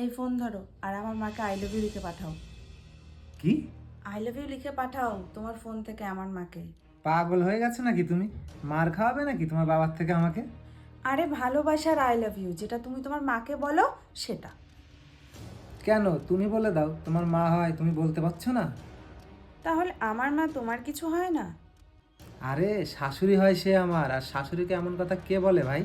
এই ফোন ধরো আর আমার মাকে আই লাভ ইউ লিখে পাঠাও। কি? আই লাভ ইউ লিখে পাঠাও তোমার ফোন থেকে আমার মাকে। পাগল হয়ে গেছো নাকি তুমি? মার খাওয়াবে নাকি তোমার বাবার থেকে আমাকে? আরে ভালোবাসার আই লাভ ইউ যেটা তুমি তোমার মাকে বলো সেটা। কেন? তুমি বলে দাও তোমার মা হয় তুমি বলতে পারছ না? তাহলে আমার মা তোমার কিছু হয় না? আরে শাশুড়ি হয় সে আমার আর শাশুড়িকে এমন কথা কে বলে ভাই?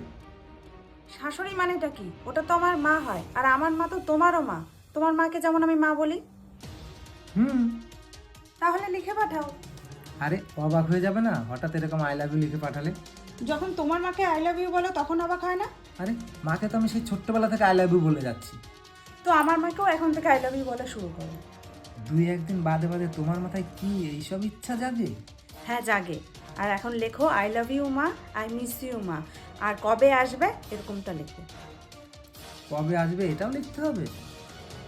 শাশুড়ি মানেটা কি? ওটা তো আমার মা হয় আর আমার মা তো তোমারও মা। তোমার মাকে যেমন আমি মা বলি। হুম। তাহলে লিখে পাঠাও। আরে অবাক হয়ে যাবে না? হঠাৎ এরকম আই লাভ ইউ লিখে পাঠালে। যখন তোমার মাকে আই লাভ ইউ বলো তখন অবাক হয় না? আরে মাকে তো আমি সেই ছোট্টবেলা থেকে আই লাভ ইউ বলে যাচ্ছি। তো আমার মাকেও এখন থেকে আই লাভ ইউ বলা শুরু করো। দুই একদিন বাদে বাদে তোমার মাথায় কি এইসব ইচ্ছা জাগে? হ্যাঁ জাগে। আর এখন লেখো আই লাভ ইউ মা। আই মিস ইউ মা। আর কবে আসবে এরকমটা লিখবে কবে আসবে এটাও লিখতে হবে?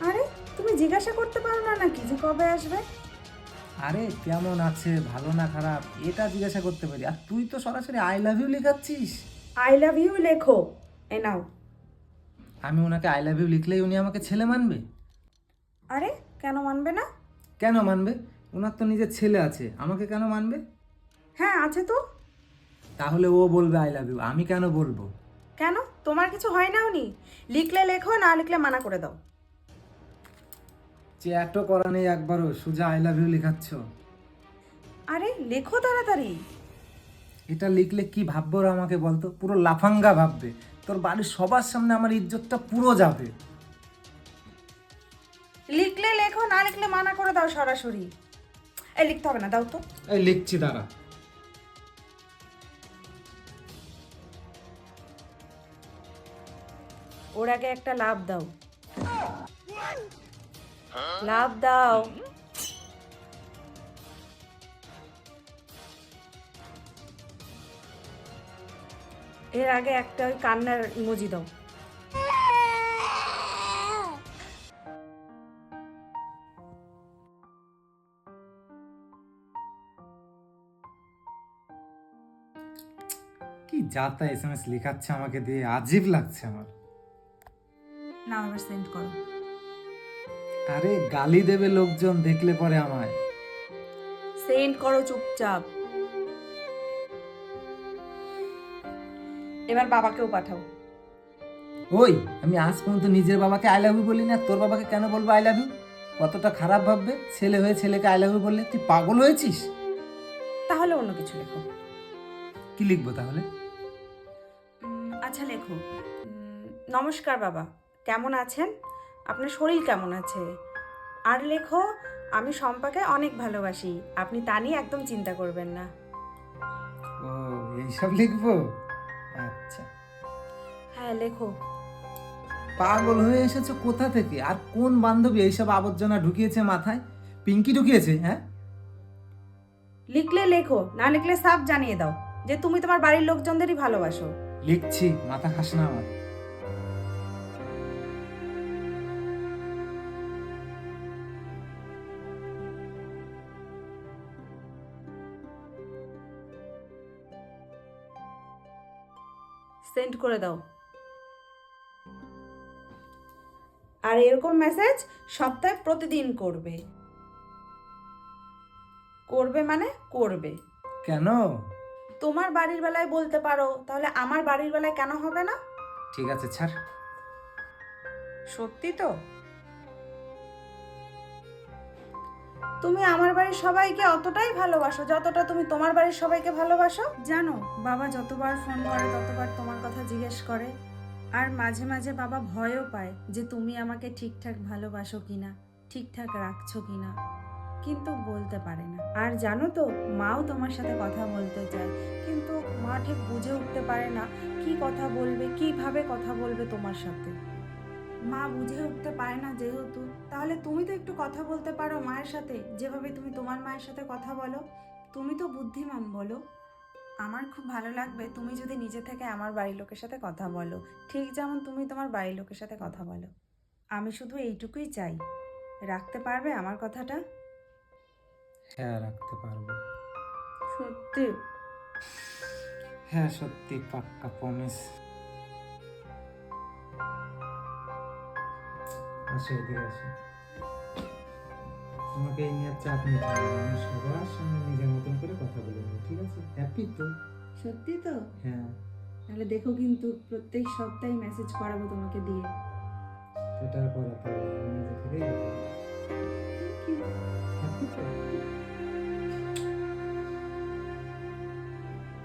আরে তুমি জিজ্ঞাসা করতে পারো না নাকি যে কবে আসবে? আরে কেমন আছে ভালো না খারাপ? এটা জিজ্ঞাসা করতে পারি। আর তুই তো সরাসরি আই লাভ ইউ লেখাচ্ছিস। আই লাভ ইউ লেখো। এ নাও। আমি ওনাকে আই লাভ ইউ লিখলেই উনি আমাকে ছেলে মানবে? আরে কেন মানবে না? কেন মানবে? ওনার তো নিজের ছেলে আছে। আমাকে কেন মানবে? হ্যাঁ আছে তো। তাহলে ও বলবে আই লাভ ইউ আমি কেন বলব? কেন? তোমার কিছু হয় না উনি? লিখলে লেখো না লিখলে মানা করে দাও। চ্যাটও করা নেই একবারও সোজা আই লাভ ইউ লেখাচ্ছ। আরে লেখো তাড়াতাড়ি। এটা লিখলে কি ভাববে ওরা আমাকে বলতো? পুরো লাফাঙ্গা ভাববে। তোর বাড়ির সবার সামনে আমার ইজ্জতটা পুরো যাবে। লিখলে লেখো না লিখলে মানা করে দাও সরাসরি। এই লিখতে হবে না দাও তো। এই লিখছি দাঁড়া। ওর আগে একটা লাভ দাও। লাভ দাও। এর আগে একটা ওই কান্নার ইমোজি দাও। কি যাতা এস এম এস লেখাচ্ছে আমাকে দিয়ে? আজীব লাগছে আমার। না এবার সেন্ড করো। আরে গালি দেবে লোকজন দেখলে পরে আমায়। সেন্ড করো চুপচাপ। এবার বাবাকেও পাঠাও। ওই আমি আজ পর্যন্ত নিজের বাবাকে আই লাভ ইউ বলি না তোর বাবাকে কেন বলব আই লাভ ইউ? কতটা খারাপ ভাববে ছেলে হয়ে ছেলেকে আই লাভ ইউ বললে? তুই পাগল হয়েছিস? তাহলে অন্য কিছু লেখো। কি লিখব তাহলে? আচ্ছা লেখো। নমস্কার বাবা। কেমন আছেন? আপনার শরীর কেমন আছে? আর লেখো আমি শম্পাকে অনেক ভালোবাসি। আপনি তা নিয়ে একদম চিন্তা করবেন না। ও এইসব লিখব? আচ্ছা। হ্যাঁ লেখো। পাগল হয়ে এসেছ কোথা থেকে? আর কোন বান্ধবী এইসব আবর্জনা ঢুকিয়েছে মাথায়? পিঙ্কি ঢুকিয়েছে হ্যাঁ? লিখলে লেখো না লিখলে সাপ জানিয়ে দাও যে তুমি তোমার বাড়ির লোকজনদেরই ভালোবাসো। লিখছি মাথা খাস না আমার। সেন্ড করে দাও। আর এরকম মেসেজ সপ্তাহে প্রতিদিন করবে। করবে মানে করবে। কেন? তোমার বাড়ির বেলায় বলতে পারো তাহলে আমার বাড়ির বেলায় কেন হবে না? ঠিক আছে ছাড়। সত্যি তো? তুমি আমার বাড়ির সবাইকে অতটাই ভালোবাসো যতটা তুমি তোমার বাড়ির সবাইকে ভালোবাসো? জানো, বাবা যতবার ফোন করে, ততবার তোমার কথা জিজ্ঞেস করে। আর মাঝে মাঝে বাবা ভয়ও পায় যে তুমি আমাকে ঠিকঠাক ভালোবাসো কিনা, ঠিকঠাক রাখছো কিনা। কিন্তু বলতে পারে না। আর জানো তো, মাও তোমার সাথে কথা বলতে চায়। কিন্তু মা ঠিক বুঝে উঠতে পারে না কি কথা বলবে, কীভাবে কথা বলবে তোমার সাথে। মা বুঝে উঠতে পারে না যেহেতু। তাহলে তুমি তো একটু কথা বলতে পারো মায়ের সাথে। যেভাবে তুমি তোমার মায়ের সাথে কথা বলো। তুমি তো বুদ্ধিমান বলো। আমার খুব ভালো লাগবে তুমি যদি নিজে থেকে আমার বাড়ির লোকের সাথে কথা বলো। ঠিক যেমন তুমি তোমার বাড়ির লোকের সাথে কথা বলো। আমি শুধু এইটুকুই চাই। রাখতে পারবে আমার কথাটা? হ্যাঁ রাখতে পারব। সত্যি? হ্যাঁ সত্যি পাক্কা প্রমিস আসো এদিকে আসো তোমাকে এই নিয়ে চাপ নিতে হবে সবার সঙ্গে নিজের মতন করে কথা বলে নেব ঠিক আছে? হ্যাপি তো? সত্যি তো? হ্যাঁ। তাহলে দেখো কিন্তু প্রত্যেক সপ্তাহে মেসেজ করাবো তোমাকে দিয়ে। সেটা পরে তো নিজে থেকেই হ্যাপি তো?